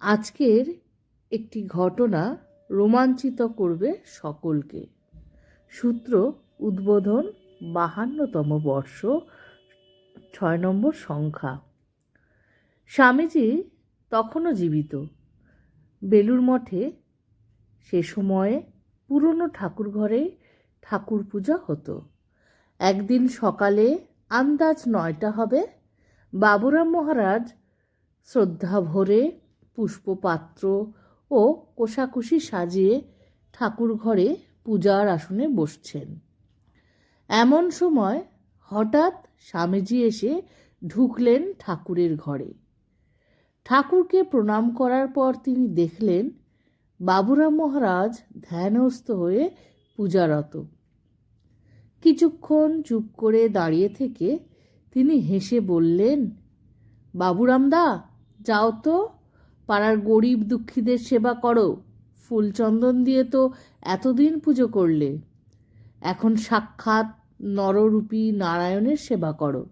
আজকের একটি ঘটনা রোমাঞ্চিত করবে সকলকে। সূত্র উদ্বোধন বাহান্নতম বর্ষ, ছয় নম্বর সংখ্যা। স্বামীজি তখনও জীবিত। বেলুর মঠে সে সময়ে পুরনো ঠাকুর ঘরে ঠাকুর পূজা হতো। একদিন সকালে আন্দাজ নয়টা হবে বাবুরাম মহারাজ শ্রদ্ধা ভরে পুষ্পপাত্র ও কোষাকুষি সাজিয়ে ঠাকুর ঘরে পূজার আসনে বসছেন। এমন সময় হঠাৎ স্বামীজি এসে ঢুকলেন ঠাকুরের ঘরে। ঠাকুরকে প্রণাম করার পর তিনি দেখলেন বাবুরাম মহারাজ ধ্যানস্থ হয়ে পূজারত। কিছুক্ষণ চুপ করে দাঁড়িয়ে থেকে তিনি হেসে বললেন বাবুরামদা যাও তো। পাড়ার গরিব দুঃখীদের সেবা করো, ফুলচন্দন দিয়ে তো এতদিন পুজো করলে। এখন সাক্ষাৎ নররূপী নারায়ণের সেবা করো।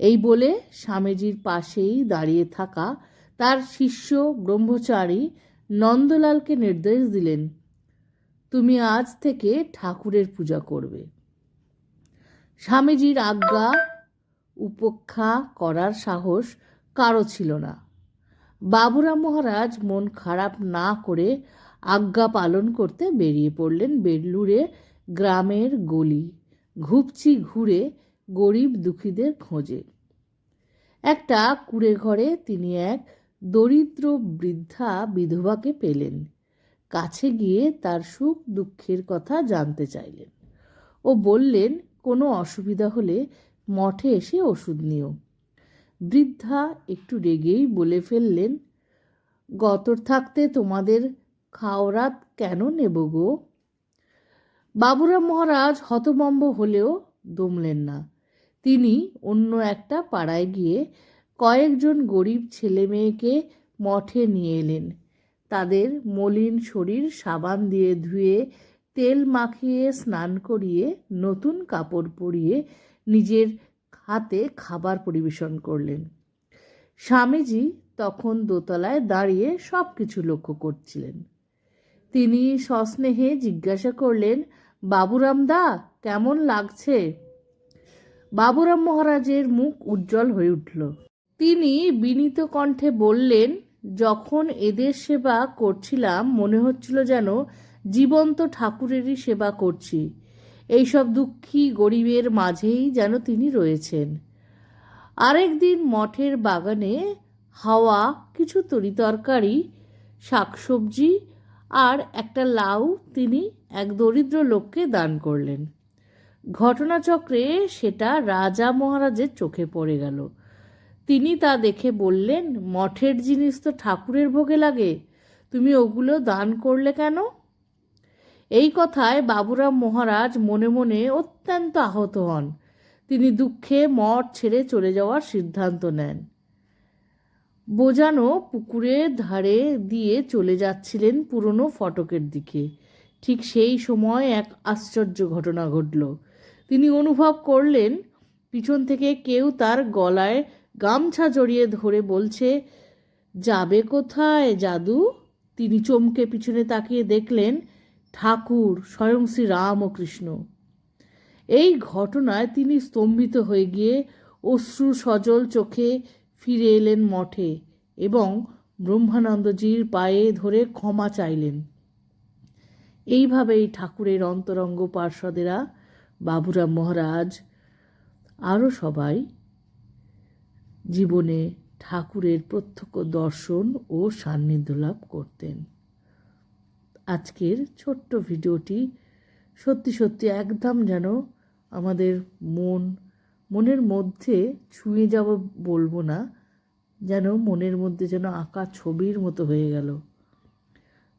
এই বলে স্বামীজির পাশেই দাঁড়িয়ে থাকা তার শিষ্য ব্রহ্মচারী নন্দলালকে নির্দেশ দিলেন, তুমি আজ থেকে ঠাকুরের পূজা করবে। স্বামীজির আজ্ঞা, উপেক্ষা করার সাহস কারও ছিল না। বাবুরাম মহারাজ মন খারাপ না করে আজ্ঞা পালন করতে বেরিয়ে পড়লেন বেল্লুরে গ্রামের গলি, ঘুপচি ঘুরে গরিব দুঃখীদের খোঁজে। একটা কুড়ে ঘরে তিনি এক দরিদ্র বৃদ্ধা বিধবাকে পেলেন। কাছে গিয়ে তার সুখ দুঃখের কথা জানতে চাইলেন। ও বললেন, কোনো অসুবিধা হলে মঠে এসে ওষুধ নিও। বৃদ্ধা একটু রেগেই বলে ফেললেন, গতর থাকতে তোমাদের খাওরাত কেন নেব গো? বাবুরাম মহারাজ হতমম্ব হলেও দমলেন না। তিনি অন্য একটা পাড়ায় গিয়ে কয়েকজন গরিব ছেলে মেয়েকে মঠে নিয়ে এলেন। তাদের মলিন শরীর সাবান দিয়ে ধুয়ে, তেল মাখিয়ে, স্নান করিয়ে, নতুন কাপড় পরিয়ে, নিজের হাতে খাবার পরিবেশন করলেন। স্বামীজি তখন দোতলায় দাঁড়িয়ে সব কিছু লক্ষ্য করছিলেন। তিনি সস্নেহে জিজ্ঞাসা করলেন, বাবুরাম দা, কেমন লাগছে? বাবুরাম মহারাজের মুখ উজ্জ্বল হয়ে উঠল। তিনি বিনীত কণ্ঠে বললেন, যখন এদের সেবা করছিলাম, মনে হচ্ছিল যেন জীবন্ত ঠাকুরেরই সেবা করছি। এইসব দুঃখী গরিবের মাঝেই যেন তিনি রয়েছেন। আরেকদিন মঠের বাগানে হাওয়া, কিছু তরিতরকারি শাকসবজি আর একটা লাউ তিনি এক দরিদ্র লোককে দান করলেন। ঘটনাচক্রে সেটা রাজা মহারাজের চোখে পড়ে গেল। তিনি তা দেখে বললেন, মঠের জিনিস তো ঠাকুরের ভোগে লাগে। তুমি ওগুলো দান করলে কেন? এই কথায় বাবুরাম মহারাজ মনে মনে অত্যন্ত আহত হন। তিনি দুঃখে মঠ ছেড়ে চলে যাওয়ার সিদ্ধান্ত নেন। বোজানো পুকুরের ধারে দিয়ে চলে যাচ্ছিলেন পুরনো ফটকের দিকে। ঠিক সেই সময় এক আশ্চর্য ঘটনা ঘটল। তিনি অনুভব করলেন, পিছন থেকে কেউ তার গলায় গামছা জড়িয়ে ধরে বলছে, যাবে কোথায়, জাদু? তিনি চমকে পিছনে তাকিয়ে দেখলেন ঠাকুর, স্বয়ং শ্রী রাম ও কৃষ্ণ। এই ঘটনায় তিনি স্তম্ভিত হয়ে গিয়ে অশ্রু সজল চোখে ফিরে এলেন মঠে এবং ব্রহ্মানন্দজির পায়ে ধরে ক্ষমা চাইলেন। এইভাবেই ঠাকুরের অন্তরঙ্গ পার্ষদেরা বাবুরাম মহারাজ আরও সবাই জীবনে ঠাকুরের প্রত্যক্ষ দর্শন ও সান্নিধ্য লাভ করতেন। আজকের ছোট্ট ভিডিওটি সত্যি সত্যি একদম যেন আমাদের মন, মনের মধ্যে ছুঁয়ে যাব বলব না, যেন মনের মধ্যে যেন আঁকা ছবির মতো হয়ে গেল।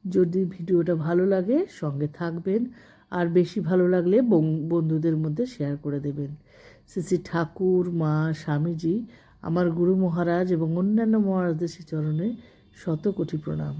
যদি ভিডিওটা ভালো লাগে সঙ্গে থাকবেন, আর বেশি ভালো লাগলে বন্ধুদের মধ্যে শেয়ার করে দেবেন। শ্রী ঠাকুর, মা, স্বামীজি, আমার গুরু মহারাজ এবং অন্যান্য মহারাজদের চরণে শত কোটি প্রণাম।